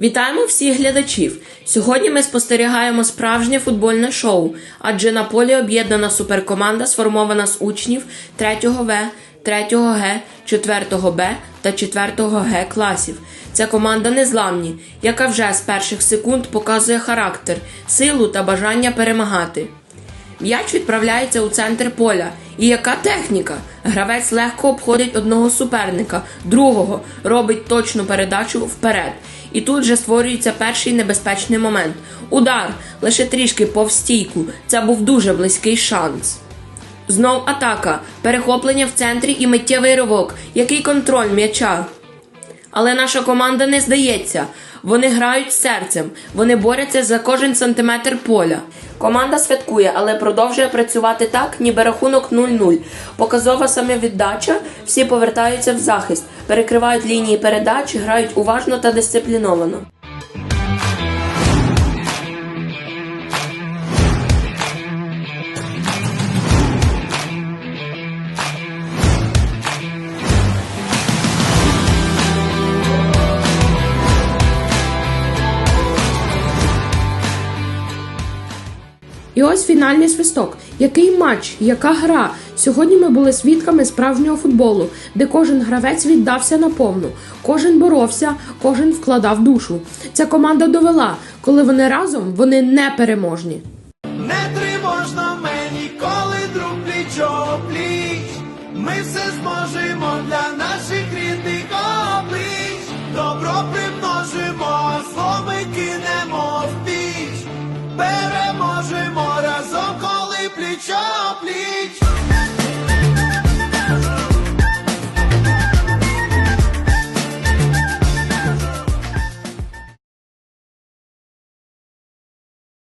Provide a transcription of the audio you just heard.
Вітаємо всіх глядачів! Сьогодні ми спостерігаємо справжнє футбольне шоу, адже на полі об'єднана суперкоманда, сформована з учнів 3 В, 3 Г, 4-го Б та 4 Г класів. Ця команда незламні, яка вже з перших секунд показує характер, силу та бажання перемагати. М'яч відправляється у центр поля. І яка техніка? Гравець легко обходить одного суперника, другого робить точну передачу вперед. І тут же створюється перший небезпечний момент. Удар лише трішки повз стійку. Це був дуже близький шанс. Знов атака, перехоплення в центрі і миттєвий ривок. Який контроль м'яча? Але наша команда не здається. Вони грають серцем, вони борються за кожен сантиметр поля. Команда святкує, але продовжує працювати так, ніби рахунок 0-0. Показова самовіддача, всі повертаються в захист, перекривають лінії передач, грають уважно та дисципліновано. І ось фінальний свисток. Який матч, яка гра? Сьогодні ми були свідками справжнього футболу, де кожен гравець віддався наповну, кожен боровся, кожен вкладав душу. Ця команда довела, коли вони разом вони не переможні. Не тривожно мені ніколи друг пліч пліч. Ми все зможемо для наших рідних облич. Добро примножимо, зло кинемо в піч. your bleach.